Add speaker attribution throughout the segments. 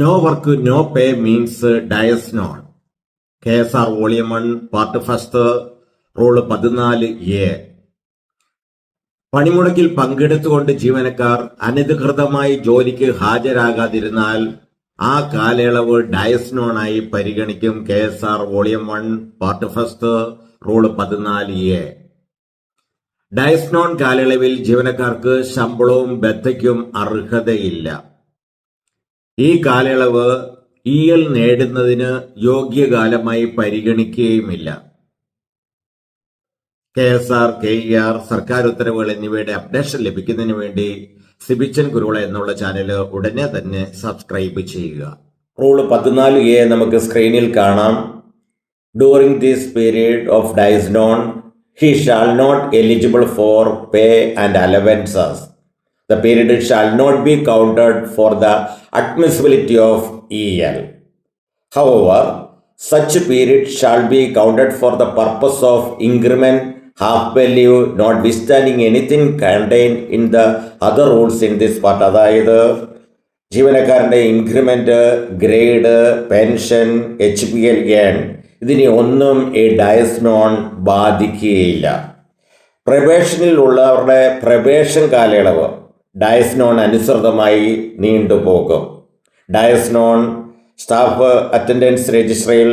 Speaker 1: No work no pay means dies non K S R volume one part first rule പതിനാല് A പണിമുടക്കിൽ പങ്കെടുത്തുകൊണ്ട് ജീവനക്കാർ അനധികൃതമായി ജോലിക്ക് ഹാജരാകാതിരുന്നാൽ ആ കാലയളവ് ഡയസ് നോണായി പരിഗണിക്കും K S R volume one part first rule പതിനാല് എ ഡയസ് നോൺ കാലയളവിൽ ജീവനക്കാർക്ക് ശമ്പളവും ബദ്ധയ്ക്കും അർഹതയില്ല. ഈ കാലയളവ് ഇ എൽ നേടുന്നതിന് യോഗ്യകാലമായി പരിഗണിക്കുകയുമില്ല. K S R K E R സർക്കാർ ഉത്തരവുകൾ എന്നിവയുടെ അപ്ഡേഷൻ ലഭിക്കുന്നതിന് വേണ്ടി സിബിച്ചൻ കുരുള എന്നുള്ള ചാനൽ ഉടനെ തന്നെ സബ്സ്ക്രൈബ് ചെയ്യുക. റൂൾ പതിനാല് എ നമുക്ക് സ്ക്രീനിൽ കാണാം. During this period of dies non he shall not eligible for pay and allowances the period shall not be counted for the admissibility of EL. However, such period shall be counted for the purpose of increment, half value, notwithstanding anything contained in the other rules in this part. അതായത് ജീവനക്കാരന്റെ increment grade pension H P L ഗേൺ ഇതിനെ ഒന്നും ഈ Diaz non ബാധിക്കുകയില്ല പ്രവേശനിൽ ഉള്ളവരുടെ പ്രവേശൻ കാലയളവ് dies non അനുസൃതമായി നീണ്ടുപോകും dies non staff attendance രജിസ്ട്രിയിൽ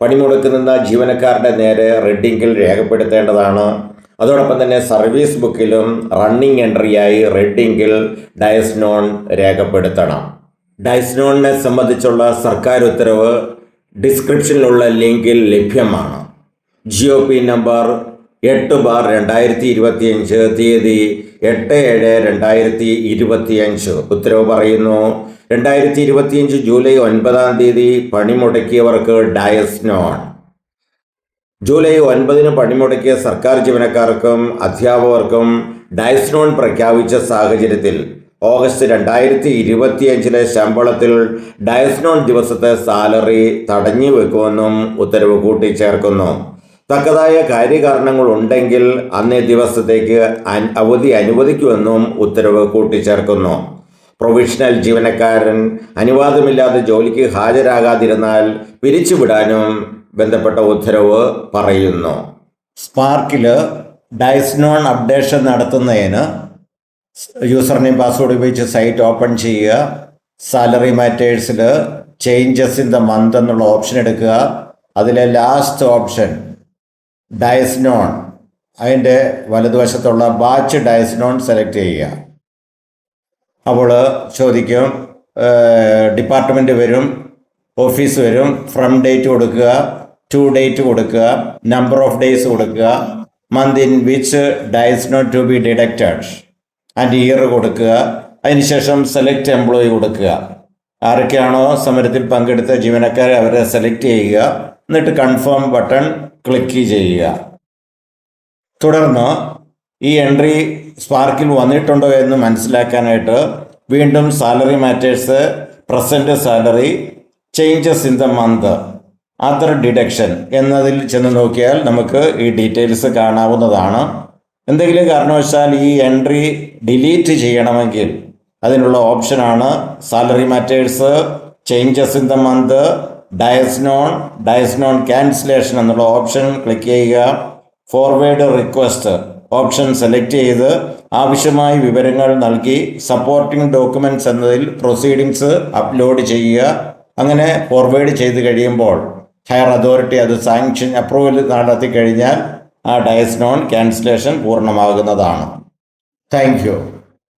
Speaker 1: പണിമുടക്ക് നിന്ന ജീവനക്കാരുടെ നേരെ റെഡിങ്ങിൽ രേഖപ്പെടുത്തേണ്ടതാണ്. അതോടൊപ്പം തന്നെ സർവീസ് ബുക്കിലും റണ്ണിംഗ് എൻട്രിയായി റെഡിങ്ങിൽ ഡയസ്നോൺ രേഖപ്പെടുത്തണം. ഡയസ്നോണിനെ സംബന്ധിച്ചുള്ള സർക്കാർ ഉത്തരവ് ഡിസ്ക്രിപ്ഷനിലുള്ള ലിങ്കിൽ ലഭ്യമാണ്. പി നമ്പർ എട്ട് ബാർ രണ്ടായിരത്തി ഇരുപത്തിയഞ്ച് തീയതി എട്ട് ഏഴ് രണ്ടായിരത്തി ഇരുപത്തിയഞ്ച് ഉത്തരവ് പറയുന്നു. രണ്ടായിരത്തി ഇരുപത്തിയഞ്ച് ജൂലൈ ഒൻപതാം തീയതി പണിമുടക്കിയവർക്ക് ഡയസ് നോൺ. ജൂലൈ ഒൻപതിന് പണിമുടക്കിയ സർക്കാർ ജീവനക്കാർക്കും അധ്യാപകർക്കും ഡയസ് നോൺ പ്രഖ്യാപിച്ച സാഹചര്യത്തിൽ ഓഗസ്റ്റ് രണ്ടായിരത്തി ഇരുപത്തിയഞ്ചിലെ ശമ്പളത്തിൽ ഡയസ്നോൺ ദിവസത്തെ സാലറി തടഞ്ഞു വെക്കുമെന്നും ഉത്തരവ് കൂട്ടിച്ചേർക്കുന്നു. തക്കതായ കാര്യകാരണങ്ങൾ ഉണ്ടെങ്കിൽ അന്നേ ദിവസത്തേക്ക് അവധി അനുവദിക്കുമെന്നും ഉത്തരവ് കൂട്ടിച്ചേർക്കുന്നു. പ്രൊവിഷണൽ ജീവനക്കാരൻ അനുവാദമില്ലാതെ ജോലിക്ക് ഹാജരാകാതിരുന്നാൽ പിരിച്ചുവിടാനും ബന്ധപ്പെട്ട ഉത്തരവ് പറയുന്നു. സ്പാർക്കിൽ ഡയസ്നോൺ അപ്ഡേഷൻ നടത്തുന്നതിന് യൂസർ നെയിം പാസ്വേഡ് ഉപയോഗിച്ച് സൈറ്റ് ഓപ്പൺ ചെയ്യുക സാലറി മാറ്റേഴ്സിൽ ചേഞ്ചസ് ഇൻ ദ മന്ത് എന്നുള്ള ഓപ്ഷൻ എടുക്കുക. അതിലെ ലാസ്റ്റ് ഓപ്ഷൻ ഡയസ്നോൺ. അതിന്റെ വലതുവശത്തുള്ള ബാച്ച് ഡയസ്നോൺ സെലക്ട് ചെയ്യുക. അപ്പോൾ ചോദിക്കും ഡിപ്പാർട്ട്മെന്റ് വരും ഓഫീസ് വരും ഫ്രം ഡേറ്റ് കൊടുക്കുക ടു ഡേറ്റ് കൊടുക്കുക നമ്പർ ഓഫ് ഡേയ്സ് കൊടുക്കുക month in which dies not to be deducted and year കൊടുക്കുക അതിനുശേഷം സെലക്ട് എംപ്ലോയി കൊടുക്കുക. ആരൊക്കെയാണോ സമരത്തിൽ പങ്കെടുത്ത ജീവനക്കാരെ അവരെ സെലക്ട് ചെയ്യുക. എന്നിട്ട് കൺഫേം ബട്ടൺ ക്ലിക്ക് ചെയ്യുക. തുടർന്ന് ഈ എൻട്രി സ്പാർക്കിൽ വന്നിട്ടുണ്ടോ എന്ന് മനസ്സിലാക്കാനായിട്ട് വീണ്ടും salary matters present salary changes in the month other deduction എന്നതിൽ ചെന്ന് നോക്കിയാൽ നമുക്ക് ഈ ഡീറ്റെയിൽസ് കാണാവുന്നതാണ്. എന്തെങ്കിലും കാരണവശാൽ ഈ എൻട്രി ഡിലീറ്റ് ചെയ്യണമെങ്കിൽ അതിനുള്ള ഓപ്ഷനാണ് salary matters changes in the month dies non dies non cancellation എന്നുള്ള ഓപ്ഷൻ ക്ലിക്ക് ചെയ്യുക. Forward request. ഓപ്ഷൻ സെലക്ട് ചെയ്ത് ആവശ്യമായ വിവരങ്ങൾ നൽകി സപ്പോർട്ടിംഗ് ഡോക്യുമെന്റ്സ് എന്നതിൽ പ്രൊസീഡിങ്സ് അപ്ലോഡ് ചെയ്യുക. അങ്ങനെ ഫോർവേഡ് ചെയ്ത് കഴിയുമ്പോൾ ഹയർ അതോറിറ്റി അത് സാങ്ഷൻ അപ്രൂവൽ നടത്തി കഴിഞ്ഞാൽ ആ ഡയസ് നോൺ ക്യാൻസലേഷൻ പൂർണമാകുന്നതാണ്. താങ്ക്